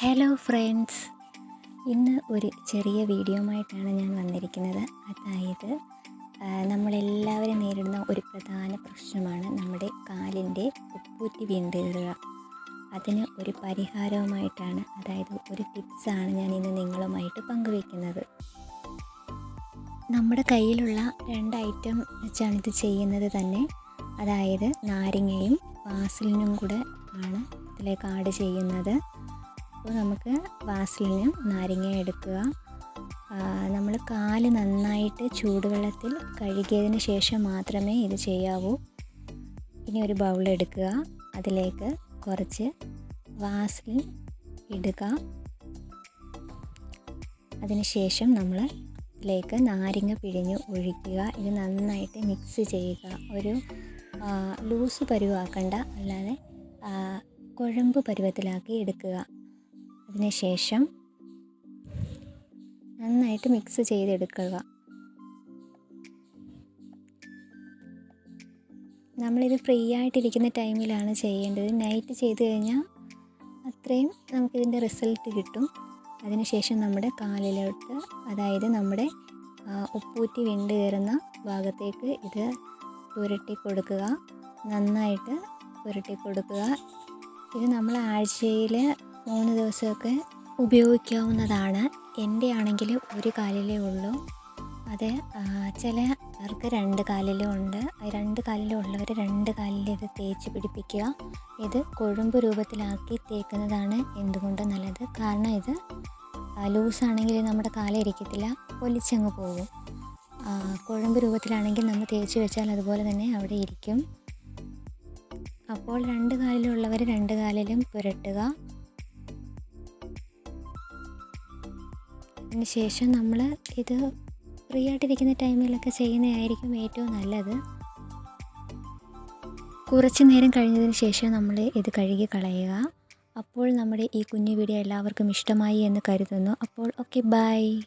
Hello friends ഇന്ന് ഒരു ചെറിയ വീഡിയോ ആയിട്ടാണ് ഞാൻ വന്നിരിക്കുന്നത്. അതായത് നമ്മളെല്ലാവരും നേരിടുന്ന ഒരു പ്രധാന പ്രശ്നമാണ് നമ്മുടെ കാലിന്റെ ഉപ്പൂറ്റി വീണ്ടുകയറുക. അതിന് ഒരു പരിഹാരവുമായിട്ടാണ് അതായത് ഒരു ടിപ്സാണ് ഞാൻ ഇന്ന് നിങ്ങളുമായിട്ട് പങ്കുവയ്ക്കുന്നത്. നമ്മുടെ കയ്യിലുള്ള രണ്ട് ഐറ്റം വെച്ചാണ് ഇത് ചെയ്യുന്നത് തന്നെ. അതായത് നാരങ്ങയും വാസലിനും കൂടെ ആണ് ഇതിലേക്ക് ആഡ് ചെയ്യുന്നത്. അപ്പോൾ നമുക്ക് വാസലിനും നാരങ്ങ എടുക്കുക. നമ്മൾ കാൽ നന്നായിട്ട് ചൂടുവെള്ളത്തിൽ കഴുകിയതിന് ശേഷം മാത്രമേ ഇത് ചെയ്യാവൂ. ഇനി ഒരു ബൗൾ എടുക്കുക. അതിലേക്ക് കുറച്ച് വാസലിൻ ഇടുക. അതിനുശേഷം നമ്മൾ ഇതിലേക്ക് നാരങ്ങ പിഴിഞ്ഞ് ഒഴിക്കുക. ഇത് നന്നായിട്ട് മിക്സ് ചെയ്യുക. ഒരു ലൂസ് പരുവാക്കണ്ട. അല്ലാതെ കുഴമ്പ് പരുവത്തിലാക്കി എടുക്കുക. അതിനുശേഷം നന്നായിട്ട് മിക്സ് ചെയ്തെടുക്കുക. നമ്മളിത് ഫ്രീ ആയിട്ടിരിക്കുന്ന ടൈമിലാണ് ചെയ്യേണ്ടത്. നൈറ്റ് ചെയ്ത് കഴിഞ്ഞാൽ അത്രയും നമുക്കിതിന്റെ റിസൾട്ട് കിട്ടും. അതിനുശേഷം നമ്മുടെ കാലിലോട്ട് അതായത് നമ്മുടെ ഉപ്പൂറ്റി വിണ്ട് കയറുന്ന ഭാഗത്തേക്ക് ഇത് പുരട്ടി കൊടുക്കുക. നന്നായിട്ട് പുരട്ടി കൊടുക്കുക. ഇത് നമ്മൾ ആഴ്ചയിൽ മൂന്ന് ദിവസമൊക്കെ ഉപയോഗിക്കാവുന്നതാണ്. എന്റെ ആണെങ്കിൽ ഒരു കാലിലേ ഉള്ളൂ. അത് ചില ചിലർക്ക് രണ്ട് കാലിലും ഉണ്ട്. രണ്ട് കാലിലും ഉള്ളവർ രണ്ട് കാലിൽ തേച്ച് പിടിപ്പിക്കുക. ഇത് കൊഴുമ്പ് രൂപത്തിലാക്കി തേക്കുന്നതാണ് എന്തുകൊണ്ട് നല്ലത്. കാരണം ഇത് ലൂസാണെങ്കിൽ നമ്മുടെ കാലം ഇരിക്കത്തില്ല ഒലിച്ചങ്ങ് പോകും. കുഴമ്പ് രൂപത്തിലാണെങ്കിൽ നമ്മൾ തേച്ച് വെച്ചാൽ അതുപോലെ തന്നെ അവിടെ ഇരിക്കും. അപ്പോൾ രണ്ട് കാലിലുള്ളവർ രണ്ട് കാലിലും പുരട്ടുക. അതിന് ശേഷം നമ്മൾ ഇത് ഫ്രീ ആയിട്ടിരിക്കുന്ന ടൈമിലൊക്കെ ചെയ്യുന്നതായിരിക്കും ഏറ്റവും നല്ലത്. കുറച്ച് നേരം കഴിഞ്ഞതിന് ശേഷം നമ്മൾ ഇത് കഴുകി കളയുക. അപ്പോൾ നമ്മുടെ ഈ കുഞ്ഞു വീഡിയോ എല്ലാവർക്കും ഇഷ്ടമായി എന്ന് കരുതുന്നു. അപ്പോൾ ഓക്കെ ബൈ